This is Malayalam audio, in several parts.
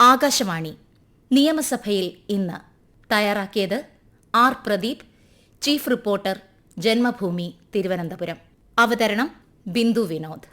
ആകാശവാണി. നിയമസഭയിൽ ഇന്ന് തയ്യാറാക്കിയത് R Pradeep chief reporter Janmabhumi Thiruvananthapuram. അവതരണം ബിന്ദു വിനോദ്.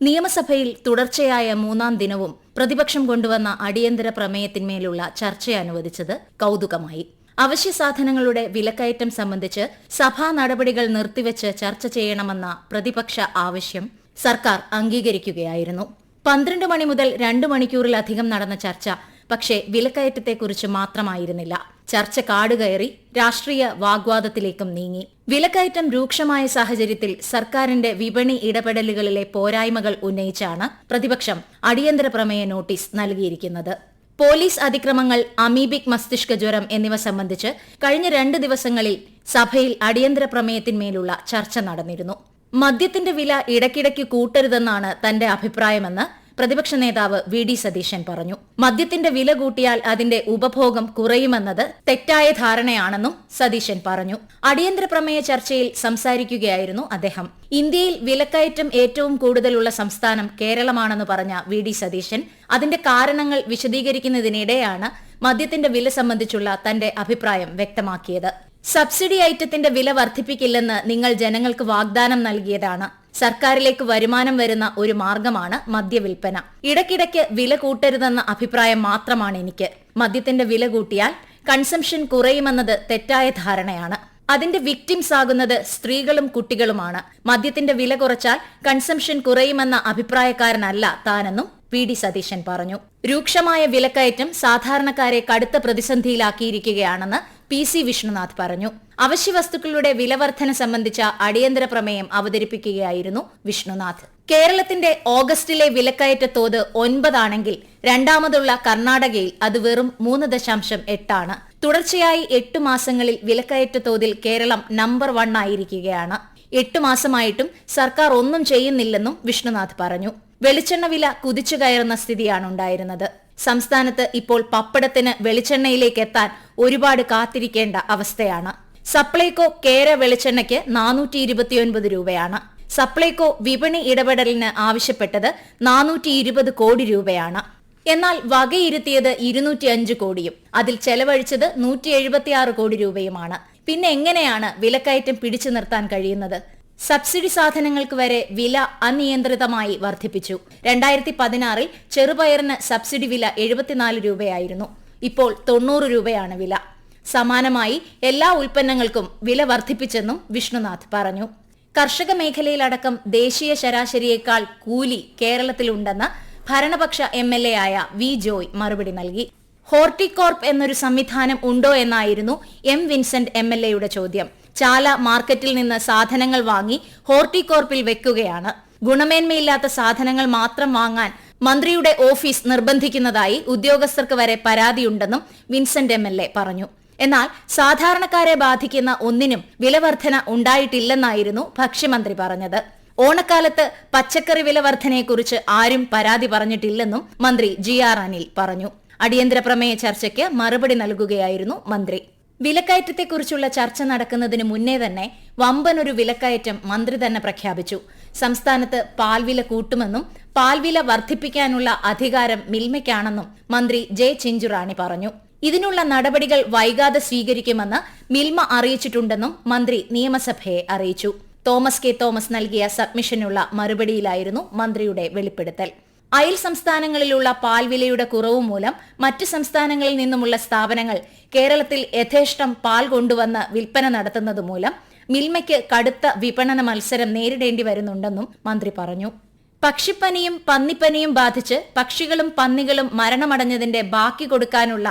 നിയമസഭയിൽ തുടർച്ചയായ മൂന്നാം ദിനവും പ്രതിപക്ഷം കൊണ്ടുവന്ന അടിയന്തര പ്രമേയത്തിന്മേലുള്ള ചർച്ച അനുവദിച്ചത് കൗതുകമായി. അവശ്യ സാധനങ്ങളുടെ വിലക്കയറ്റം സംബന്ധിച്ച് സഭാ നടപടികൾ നിർത്തിവച്ച് ചർച്ച ചെയ്യണമെന്ന പ്രതിപക്ഷ ആവശ്യം സർക്കാർ അംഗീകരിക്കുകയായിരുന്നു. പന്ത്രണ്ട് മണി മുതൽ രണ്ടു മണിക്കൂറിലധികം നടന്ന ചർച്ച പക്ഷേ വിലക്കയറ്റത്തെക്കുറിച്ച് മാത്രമായിരുന്നില്ല. ചർച്ച കാടുകയറി രാഷ്ട്രീയ വാഗ്വാദത്തിലേക്കും നീങ്ങി. വിലക്കയറ്റം രൂക്ഷമായ സാഹചര്യത്തിൽ സർക്കാരിന്റെ വിപണി ഇടപെടലുകളിലെ പോരായ്മകൾ ഉന്നയിച്ചാണ് പ്രതിപക്ഷം അടിയന്തര പ്രമേയ നോട്ടീസ് നൽകിയിരിക്കുന്നത്. പോലീസ് അതിക്രമങ്ങൾ അമീബിക് മസ്തിഷ്ക ജ്വരം എന്നിവ സംബന്ധിച്ച് കഴിഞ്ഞ രണ്ട് ദിവസങ്ങളിൽ സഭയിൽ അടിയന്തര പ്രമേയത്തിന്മേലുള്ള ചർച്ച നടന്നിരുന്നു. മദ്യത്തിന്റെ വില ഇടയ്ക്കിടയ്ക്ക് കൂട്ടരുതെന്നാണ് തന്റെ അഭിപ്രായമെന്ന് പ്രതിപക്ഷ നേതാവ് വി ഡി സതീശൻ പറഞ്ഞു. മദ്യത്തിന്റെ വില കൂട്ടിയാൽ അതിന്റെ ഉപഭോഗം കുറയുമെന്നത് തെറ്റായ ധാരണയാണെന്നും സതീശൻ പറഞ്ഞു. അടിയന്തര പ്രമേയ ചർച്ചയിൽ സംസാരിക്കുകയായിരുന്നു അദ്ദേഹം. ഇന്ത്യയിൽ വിലക്കയറ്റം ഏറ്റവും കൂടുതലുള്ള സംസ്ഥാനം കേരളമാണെന്ന് പറഞ്ഞ വി ഡി സതീശൻ അതിന്റെ കാരണങ്ങൾ വിശദീകരിക്കുന്നതിനിടെയാണ് മദ്യത്തിന്റെ വില സംബന്ധിച്ചുള്ള തന്റെ അഭിപ്രായം വ്യക്തമാക്കിയത്. സബ്സിഡി ഐറ്റത്തിന്റെ വില വർദ്ധിപ്പിക്കില്ലെന്ന് നിങ്ങൾ ജനങ്ങൾക്ക് വാഗ്ദാനം നൽകിയതാണ്. സർക്കാരിലേക്ക് വരുമാനം വരുന്ന ഒരു മാർഗമാണ് മദ്യവിൽപ്പന. ഇടയ്ക്കിടയ്ക്ക് വില കൂട്ടരുതെന്ന അഭിപ്രായം മാത്രമാണ് എനിക്ക്. മദ്യത്തിന്റെ വില കൂട്ടിയാൽ കൺസംഷൻ കുറയുമെന്നത് തെറ്റായ ധാരണയാണ്. അതിന്റെ വിക്ടിംസ് ആകുന്നത് സ്ത്രീകളും കുട്ടികളുമാണ്. മദ്യത്തിന്റെ വില കുറച്ചാൽ കൺസംഷൻ കുറയുമെന്ന അഭിപ്രായക്കാരനല്ല താനെന്നും വി ഡി സതീശൻ പറഞ്ഞു. രൂക്ഷമായ വിലക്കയറ്റം സാധാരണക്കാരെ കടുത്ത പ്രതിസന്ധിയിലാക്കിയിരിക്കുകയാണെന്ന് പി സി വിഷ്ണുനാഥ് പറഞ്ഞു. അവശ്യവസ്തുക്കളുടെ വിലവർധന സംബന്ധിച്ച അടിയന്തര പ്രമേയം അവതരിപ്പിക്കുകയായിരുന്നു വിഷ്ണുനാഥ്. കേരളത്തിന്റെ ഓഗസ്റ്റിലെ വിലക്കയറ്റ തോത് ഒൻപതാണെങ്കിൽ രണ്ടാമതുള്ള കർണാടകയിൽ അത് വെറും മൂന്ന് ദശാംശം എട്ടാണ്. തുടർച്ചയായി എട്ട് മാസങ്ങളിൽ വിലക്കയറ്റ തോതിൽ കേരളം നമ്പർ വൺ ആയിരിക്കുകയാണ്. എട്ട് മാസമായിട്ടും സർക്കാർ ഒന്നും ചെയ്യുന്നില്ലെന്നും വിഷ്ണുനാഥ് പറഞ്ഞു. വെളിച്ചെണ്ണ വില കുതിച്ചു കയറുന്ന സ്ഥിതിയാണ് ഉണ്ടായിരുന്നത്. സംസ്ഥാനത്ത് ഇപ്പോൾ പപ്പടത്തിന് വെളിച്ചെണ്ണയിലേക്ക് എത്താൻ ഒരുപാട് കാത്തിരിക്കേണ്ട അവസ്ഥയാണ്. സപ്ലൈകോ കേര വെളിച്ചെണ്ണയ്ക്ക് നാനൂറ്റി ഇരുപത്തിയൊൻപത് രൂപയാണ്. സപ്ലൈകോ വിപണി ഇടപെടലിന് ആവശ്യപ്പെട്ടത് നാനൂറ്റി ഇരുപത് കോടി രൂപയാണ്. എന്നാൽ വകയിരുത്തിയത് ഇരുന്നൂറ്റി അഞ്ച് കോടിയും അതിൽ ചെലവഴിച്ചത് നൂറ്റി എഴുപത്തിയാറ് കോടി രൂപയുമാണ്. പിന്നെ എങ്ങനെയാണ് വിലക്കയറ്റം പിടിച്ചു നിർത്താൻ കഴിയുന്നത്? സബ്സിഡി സാധനങ്ങൾക്ക് വരെ വില അനിയന്ത്രിതമായി വർദ്ധിപ്പിച്ചു. രണ്ടായിരത്തി പതിനാറിൽ ചെറുപയറിന് സബ്സിഡി വില എഴുപത്തിനാല് രൂപയായിരുന്നു. ഇപ്പോൾ തൊണ്ണൂറ് രൂപയാണ് വില. സമാനമായി എല്ലാ ഉൽപ്പന്നങ്ങൾക്കും വില വർദ്ധിപ്പിച്ചെന്നും വിഷ്ണുനാഥ് പറഞ്ഞു. കർഷക മേഖലയിലടക്കം ദേശീയ ശരാശരിയേക്കാൾ കൂലി കേരളത്തിലുണ്ടെന്ന് ഭരണപക്ഷ എം എൽ എ ആയ വി ജോയ് മറുപടി നൽകി. ഹോർട്ടികോർപ്പ് എന്നൊരു സംവിധാനം ഉണ്ടോ എന്നായിരുന്നു എം വിൻസെന്റ് എം എൽ എയുടെ ചോദ്യം. ചാല മാർക്കറ്റിൽ നിന്ന് സാധനങ്ങൾ വാങ്ങി ഹോർട്ടികോർപ്പിൽ വെക്കുകയാണ്. ഗുണമേന്മയില്ലാത്ത സാധനങ്ങൾ മാത്രം വാങ്ങാൻ മന്ത്രിയുടെ ഓഫീസ് നിർബന്ധിക്കുന്നതായി ഉദ്യോഗസ്ഥർക്ക് വരെ പരാതിയുണ്ടെന്നും വിൻസെന്റ് എം പറഞ്ഞു. എന്നാൽ സാധാരണക്കാരെ ബാധിക്കുന്ന ഒന്നിനും വിലവർധന ഉണ്ടായിട്ടില്ലെന്നായിരുന്നു ഭക്ഷ്യമന്ത്രി പറഞ്ഞത്. ഓണക്കാലത്ത് പച്ചക്കറി വില വർധനയെക്കുറിച്ച് ആരും പരാതി പറഞ്ഞിട്ടില്ലെന്നും മന്ത്രി ജി ആർ അനിൽ പറഞ്ഞു. അടിയന്തര പ്രമേയ ചർച്ചയ്ക്ക് മറുപടി നൽകുകയായിരുന്നു മന്ത്രി. വിലക്കയറ്റത്തെക്കുറിച്ചുള്ള ചർച്ച നടക്കുന്നതിന് മുന്നേ തന്നെ വമ്പനൊരു വിലക്കയറ്റം മന്ത്രി തന്നെ പ്രഖ്യാപിച്ചു. സംസ്ഥാനത്ത് പാൽവില കൂട്ടുമെന്നും പാൽവില വർദ്ധിപ്പിക്കാനുള്ള അധികാരം മിൽമയ്ക്കാണെന്നും മന്ത്രി ജെ ചിഞ്ചുറാണി പറഞ്ഞു. ഇതിനുള്ള നടപടികൾ വൈകാതെ സ്വീകരിക്കുമെന്ന് മിൽമ അറിയിച്ചിട്ടുണ്ടെന്നും മന്ത്രി നിയമസഭയെ അറിയിച്ചു. തോമസ് കെ തോമസ് നൽകിയ സബ്മിഷനുള്ള മറുപടിയിലായിരുന്നു മന്ത്രിയുടെ വെളിപ്പെടുത്തൽ. അയൽ സംസ്ഥാനങ്ങളിലുള്ള പാൽവിലയുടെ കുറവ് മൂലം മറ്റ് സംസ്ഥാനങ്ങളിൽ നിന്നുമുള്ള സ്ഥാപനങ്ങൾ കേരളത്തിൽ യഥേഷ്ടം പാൽ കൊണ്ടുവന്ന് വിൽപ്പന നടത്തുന്നത് മൂലം മിൽമയ്ക്ക് കടുത്ത വിപണന മത്സരം നേരിടേണ്ടി വരുന്നുണ്ടെന്നും മന്ത്രി പറഞ്ഞു. പക്ഷിപ്പനിയും പന്നിപ്പനിയും ബാധിച്ച് പക്ഷികളും പന്നികളും മരണമടഞ്ഞതിന്റെ ബാക്കി കൊടുക്കാനുള്ള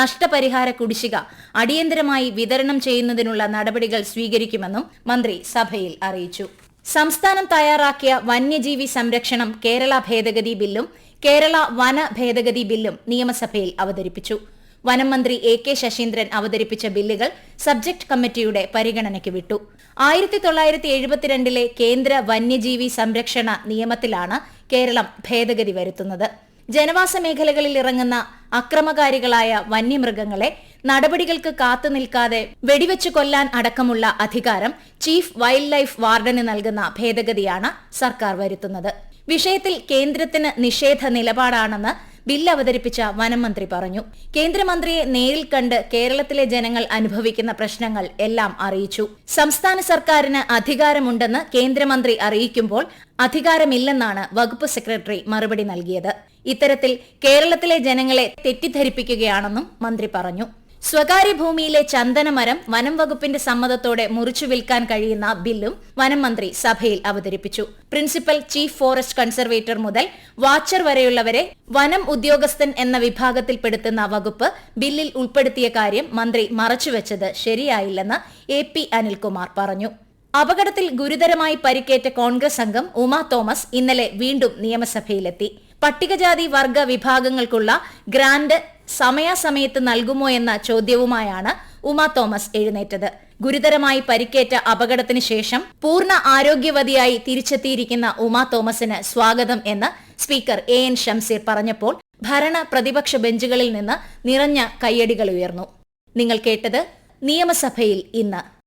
നഷ്ടപരിഹാര കുടിശ്ശിക അടിയന്തരമായി വിതരണം ചെയ്യുന്നതിനുള്ള നടപടികൾ സ്വീകരിക്കുമെന്നും മന്ത്രി സഭയിൽ അറിയിച്ചു. സംസ്ഥാനം തയ്യാറാക്കിയ വന്യജീവി സംരക്ഷണം കേരള ഭേദഗതി ബില്ലും കേരള വന ഭേദഗതി ബില്ലും നിയമസഭയിൽ അവതരിപ്പിച്ചു. വനം മന്ത്രി എ കെ ശശീന്ദ്രൻ അവതരിപ്പിച്ച ബില്ലുകൾ സബ്ജക്ട് കമ്മിറ്റിയുടെ പരിഗണനയ്ക്ക് വിട്ടു. ആയിരത്തി തൊള്ളായിരത്തി എഴുപത്തിരണ്ടിലെ കേന്ദ്ര വന്യജീവി സംരക്ഷണ നിയമത്തിലാണ് കേരളം ഭേദഗതി വരുത്തുന്നത്. ജനവാസ മേഖലകളിൽ ഇറങ്ങുന്ന അക്രമകാരികളായ വന്യമൃഗങ്ങളെ നടപടികൾക്ക് കാത്തുനിൽക്കാതെ വെടിവെച്ച് കൊല്ലാൻ അടക്കമുള്ള അധികാരം ചീഫ് വൈൽഡ് ലൈഫ് വാർഡന് നൽകുന്ന ഭേദഗതിയാണ് സർക്കാർ വരുത്തുന്നത്. വിഷയത്തിൽ കേന്ദ്രത്തിന് നിഷേധ നിലപാടാണെന്ന് ബിൽ അവതരിപ്പിച്ച വനംമന്ത്രി പറഞ്ഞു. കേന്ദ്രമന്ത്രിയെ നേരിൽ കണ്ട് കേരളത്തിലെ ജനങ്ങൾ അനുഭവിക്കുന്ന പ്രശ്നങ്ങൾ എല്ലാം അറിയിച്ചു. സംസ്ഥാന സർക്കാരിന് അധികാരമുണ്ടെന്ന് കേന്ദ്രമന്ത്രി അറിയിക്കുമ്പോൾ അധികാരമില്ലെന്നാണ് വകുപ്പ് സെക്രട്ടറി മറുപടി നൽകിയത്. ഇത്തരത്തിൽ കേരളത്തിലെ ജനങ്ങളെ തെറ്റിദ്ധരിപ്പിക്കുകയാണെന്നും മന്ത്രി പറഞ്ഞു. സ്വകാര്യ ഭൂമിയിലെ ചന്ദനമരം വനം വകുപ്പിന്റെ സമ്മതത്തോടെ മുറിച്ചു വിൽക്കാൻ കഴിയുന്ന ബില്ലും വനം മന്ത്രി സഭയിൽ അവതരിപ്പിച്ചു. പ്രിൻസിപ്പൽ ചീഫ് ഫോറസ്റ്റ് കൺസർവേറ്റർ മുതൽ വാച്ചർ വരെയുള്ളവരെ വനം ഉദ്യോഗസ്ഥൻ എന്ന വിഭാഗത്തിൽപ്പെടുത്തുന്ന വകുപ്പ് ബില്ലിൽ ഉൾപ്പെടുത്തിയ കാര്യം മന്ത്രി മറച്ചുവെച്ചത് ശരിയായില്ലെന്ന് എ പി അനിൽകുമാർ പറഞ്ഞു. അപകടത്തിൽ ഗുരുതരമായി പരിക്കേറ്റ കോൺഗ്രസ് അംഗം ഉമാ തോമസ് ഇന്നലെ വീണ്ടും നിയമസഭയിലെത്തി. പട്ടികജാതി വർഗ വിഭാഗങ്ങൾക്കുള്ള ഗ്രാന്റ് സമയാസമയത്ത് നൽകുമോ എന്ന ചോദ്യവുമായാണ് ഉമ തോമസ് എഴുന്നേറ്റത്. ഗുരുതരമായി പരിക്കേറ്റ അപകടത്തിന് ശേഷം പൂർണ ആരോഗ്യവതിയായി തിരിച്ചെത്തിയിരിക്കുന്ന ഉമ തോമസിന് സ്വാഗതം എന്ന് സ്പീക്കർ എ എൻ ഷംസീർ പറഞ്ഞപ്പോൾ ഭരണ പ്രതിപക്ഷ ബെഞ്ചുകളിൽ നിന്ന് നിറഞ്ഞ കയ്യടികൾ ഉയർന്നു. നിങ്ങൾ കേട്ടത് നിയമസഭയിൽ ഇന്ന്.